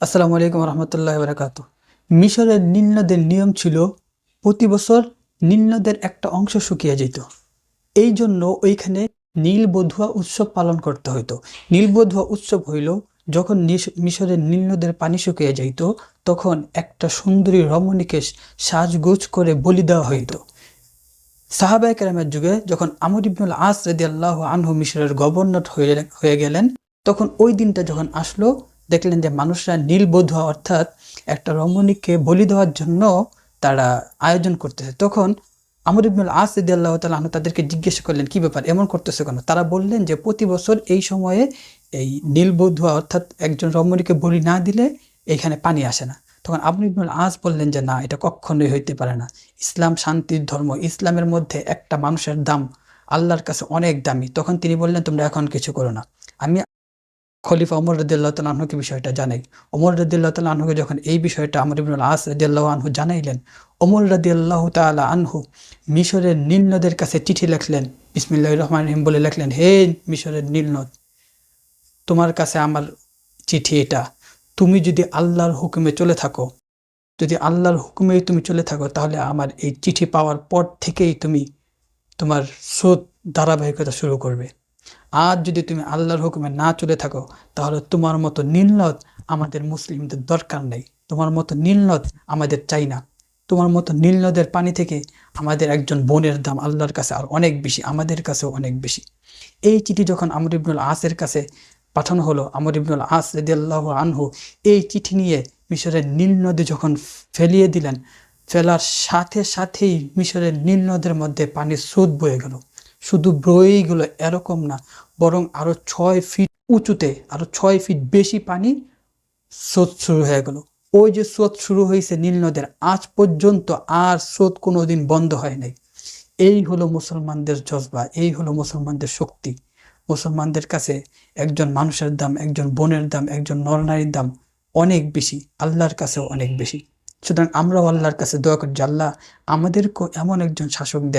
আসসালামু আলাইকুম রহমতুল্লাহ বারাকাতু। মিশরের নীল নদের নিয়ম ছিল প্রতি বছর নীল নদের একটা অংশ শুকিয়ে যেত। এই জন্য ওইখানে নীলবধুয়া উৎসব পালন করতে হতো নীল বধুয়া উৎসব হইল, যখন মিশরের নীল নদের পানি শুকিয়ে যাইত, তখন একটা সুন্দরী রমণীকে সাজগোজ করে বলি দেওয়া হইতো। সাহাবাই কেরামের যুগে যখন আমর ইবনুল আস রেদি আল্লাহ আনহু মিশরের গভর্নর হয়ে হয়ে গেলেন, তখন ওই দিনটা যখন আসলো দেখলেন যে মানুষরা নীলবধূয়া অর্থাৎ একটা রমণীকে বলি দেওয়ার জন্য তারা আয়োজন করতেছে। তখন আমর ইবনুল আস রেদি আল্লাহ আনহু তাদেরকে জিজ্ঞেস করলেন, কি ব্যাপার? এমন করতেছে কেন? তারা বললেন যে, প্রতি বছর এই সময়ে এই নীল বধুয়া অর্থাৎ একজন রমণীকে বলি না দিলে এখানে পানি আসে না। তখন আপনি ইবনুল আজ বললেন যে, না, এটা কখনোই হইতে পারে না। ইসলাম শান্তির ধর্ম, ইসলামের মধ্যে একটা মানুষের দাম আল্লাহর কাছে অনেক দামি। তখন তিনি বললেন, তোমরা এখন কিছু করো না। আমি খলিফা অমর রদুল্লাহ আনহুকে বিষয়টা জানাই। অমর রদুল্লাহ আনহুকে যখন এই বিষয়টা আমর ইবনুল আস রদিয়াল্লাহ আনহু জানাইলেন অমর রদিয়াল্লাহ তালা আনহু মিশরের নীলনদের কাছে চিঠি লিখলেন বিসমিল্লাহ রহমান রহিম বলে লিখলেন, হে মিশরের নীলনদ তোমার কাছে আমার চিঠি এটা। তুমি যদি আল্লাহর হুকুমে চলে থাকো, যদি আল্লাহর হুকুমেই তুমি চলে থাকো, তাহলে আমার এই চিঠি পাওয়ার পর থেকেই তুমি তোমার স্রোত ধারাবাহিকতা শুরু করবে। আর যদি তুমি আল্লাহর হুকুমে না চলে থাকো, তাহলে তোমার মতো নীলনদ আমাদের মুসলিমদের দরকার নেই। তোমার মতো নীলনদ আমাদের চাই না। তোমার মতো নীলনদের পানি থেকে আমাদের একজন বোনের দাম আল্লাহর কাছে আর অনেক বেশি, আমাদের কাছেও অনেক বেশি। এই চিঠি যখন আমর ইবনুল আসের কাছে পাঠানো হলো, আমর ইবনুল আস রদিয়াল্লাহ আনহু, এই চিঠি নিয়ে মিশরের নীল নদী যখন ফেলিয়ে দিলেন, ফেলার সাথে সাথেই মিশরের নীল নদের মধ্যে পানির স্রোত বয়ে গেল। শুধু বয়েই গেল এরকম না, বরং আরও ছয় ফিট উঁচুতে, আরও ছয় ফিট বেশি পানি স্রোত শুরু হয়ে গেল। ওই যে স্রোত শুরু হয়েছে নীল নদের, আজ পর্যন্ত আর স্রোত কোনোদিন বন্ধ হয় নাই। এই হলো মুসলমানদের জজবা, এই হলো মুসলমানদের শক্তি। মুসলমানদের কাছে একজন মানুষের দাম, একজন বোনের দাম, একজন নরনারীর দাম অনেক বেশি, আল্লাহর কাছেও অনেক বেশি। সুতরাং আমরাও আল্লাহর কাছে দোয়া করি আল্লাহ আমাদেরকেও এমন একজন শাসক দেন